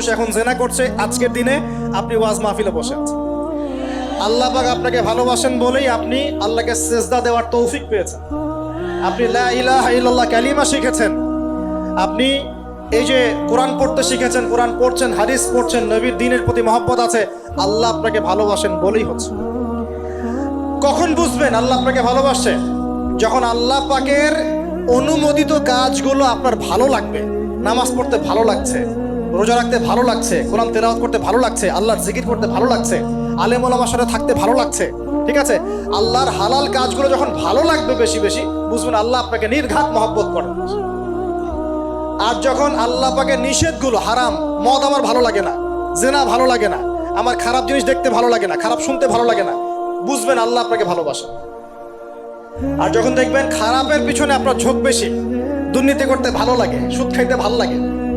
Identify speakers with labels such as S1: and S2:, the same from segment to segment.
S1: মানুষ এখন জেনা করছে আজকের দিনে আপনি ওয়াজ মাহফিলে বসে আছেন। আল্লাহ পাক আপনাকে ভালোবাসেন বলেই আপনি আল্লাহকে সেজদা দেওয়ার তৌফিক পেয়েছেন। আপনি লা ইলাহা ইল্লাল্লাহ কালিমা শিখেছেন। আপনি এই যে কোরআন পড়তে শিখেছেন, কোরআন পড়ছেন, হাদিস পড়ছেন, নবীর দিনের প্রতি মহব্বত আছে, আল্লাহ আপনাকে ভালোবাসেন বলেই হচ্ছে। কখন বুঝবেন আল্লাহ আপনাকে ভালোবাসে? যখন আল্লাহ পাকের অনুমোদিত কাজগুলো আপনার ভালো লাগবে, নামাজ পড়তে ভালো লাগছে। রোজা রাখতে ভালো লাগছে, কোরআন তেলাওয়াত করতে ভালো লাগছে, আল্লাহর জিকির করতে ভালো লাগছে, আলেম ওলামার থাকতে ভালো লাগছে, ঠিক আছে? আল্লাহর হালাল কাজগুলো যখন ভালো লাগবে বেশি বেশি, বুঝবেন আল্লাহ আপনাকে নির্ঘাত মহব্বত করেন আর যখন আল্লাহ পাকের নিষেধগুলো, হারাম, মদ আমার ভালো লাগে না, জেনা ভালো লাগে না, আমার খারাপ জিনিস দেখতে ভালো লাগে না, খারাপ শুনতে ভালো লাগে না, বুঝবেন আল্লাহ আপনাকে ভালোবাসে। আর যখন দেখবেন খারাপের পিছনে আপনার ঝোঁক বেশি, দুর্নীতি করতে ভালো লাগে, সুদ খাইতে ভালো লাগে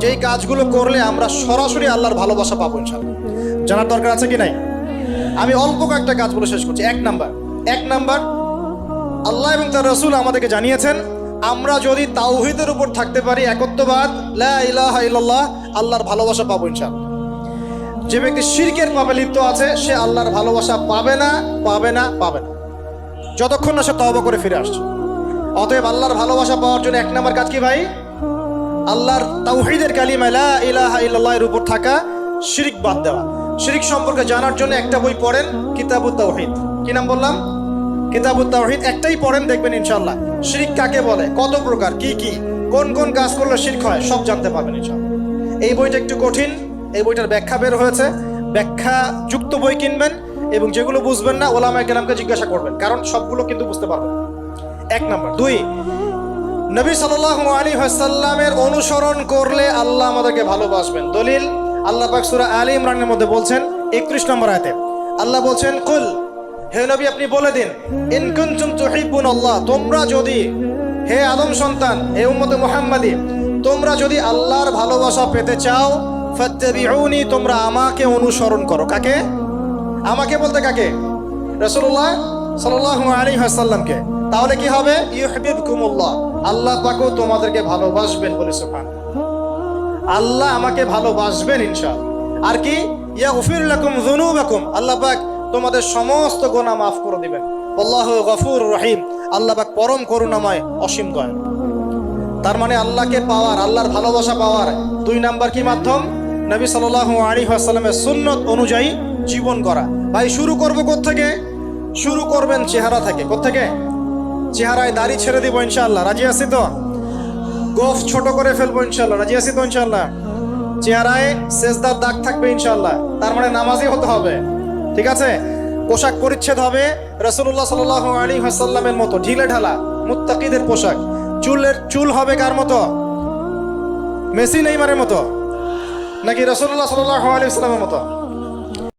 S1: যেই কাজগুলো করলে আমরা সরাসরি আল্লাহর ভালোবাসা পাবো ইনশাআল্লাহ। জানার দরকার আছে কি নাই? আমি অল্প কয়েকটা কাজ বলে শেষ করছি। এক নাম্বার এক নাম্বার, আল্লাহ এবং তার রসুল আমাদেরকে জানিয়েছেন, আমরা যদি তাওহিদের উপর থাকতে পারি, একত্ববাদ, লা ইলাহা ইল্লাল্লাহ, আল্লাহর ভালোবাসা পাবো ইনশাআল্লাহ। যে ব্যক্তি শিরকের পাবে লিপ্ত আছে, সে আল্লাহর ভালোবাসা পাবে না পাবে না পাবে না। যতক্ষণ না সে তওবা করে ফিরে আসছে। অতএব আল্লাহর ভালোবাসা পাওয়ার জন্য এক নম্বর কাজ কি ভাই? আল্লাহর তাওহীদের কালিমা, লা ইলাহা ইল্লাল্লাহ এর উপর থাকা শিরিক বাদ দেওয়া। শিরিক সম্পর্কে জানার জন্য একটা বই পড়েন কিতাবুত তাওহীদ। কি নাম বললাম? কিতাবুত তাওহীদ, একটাই পড়েন, দেখবেন ইনশাআল্লাহ। শিরিক কাকে বলে? কত প্রকার, কি কি? কোন কোন কাজ করলে শিরক হয়? সব জানতে পারবেন ইনশাআল্লাহ। এই বইটা একটু কঠিন, এই বইটার ব্যাখ্যা বের হয়েছে। ব্যাখ্যা যুক্ত বই কিনবেন এবং যেগুলো বুঝবেন না ওলামা কেরামকে জিজ্ঞাসা করবেন, কারণ সবগুলো কিন্তু বুঝতে পারবেন। এক নাম্বার। দুই নবী সাল্লাল্লাহু আলী ওয়াসাল্লামের অনুসরণ করলে আল্লাহ আমাদেরকে ভালোবাসবেন। দলিল, আল্লাহ পাক সূরা আলী ইমরানের মধ্যে বলছেন 31 নম্বর আয়তে, আল্লাহ বলছেন, কুল, হে নবী, আপনি বলে দিন, ইন কুনতুম তুহিব্বুন আল্লাহ, তোমরা যদি, হে আদম সন্তান, হে উম্মতে মুহাম্মাদি, তোমরা যদি আল্লাহর ভালোবাসা পেতে চাও, ফাত্তাবিউনি, তোমরা আমাকে অনুসরণ করো। কাকে? আমাকে বলতে কাকে? রাসূলুল্লাহ সাল্লাল্লাহু আলাইহি ওয়াসাল্লামকে। তাহলে কি হবে? ইউহিবকুমুল্লাহ আল্লাহ পাকও তোমাদেরকে ভালোবাসবেন বলে সুবহান। আল্লাহ আমাকে ভালোবাসবেন ইনশাআল্লাহ। আর কি? ইয়াগফির লাকুম যুনুবাকুম। আল্লাহ পাক তোমাদের সমস্ত গোনা মাফ করে দিবেন। আল্লাহু গফুর রহিম। আল্লাহ পাক পরম করুণাময় অসীম দয়ালু। তার মানে আল্লাহকে পাওয়ার, আল্লাহর ভালোবাসা পাওয়ার দুই নাম্বার কি মাধ্যম? নবী সাল্লাল্লাহু আলাইহি ওয়াসাল্লামের সুন্নত অনুযায়ী জীবন করা ভাই, শুরু করব থেকে শুরু করবেন চেহারা থেকে। থেকে চেহারায় দাড়ি ছেড়ে দিব ইনশাল্লাহ রাজি আছি তো? গোফ ছোট করে ফেলব ইনশাল্লাহ রাজি আছি তো ইনশাআল্লাহ? চেহারায় সেজদার দাগ থাকবে ইনশাল্লাহ তার মানে নামাজি হতে হবে। ঠিক আছে? পোশাক পরিচ্ছেদ হবে রসুল্লাহ সাল আলী হাসাল্লামের মতো। ঢিলে ঢালা, মুত্তাকিদের পোশাক। চুলের, চুল হবে কার মতো? মেসি নেইমারের মতো। নাকি রসুল্লাহ সাল আলী ইসলামের মতো?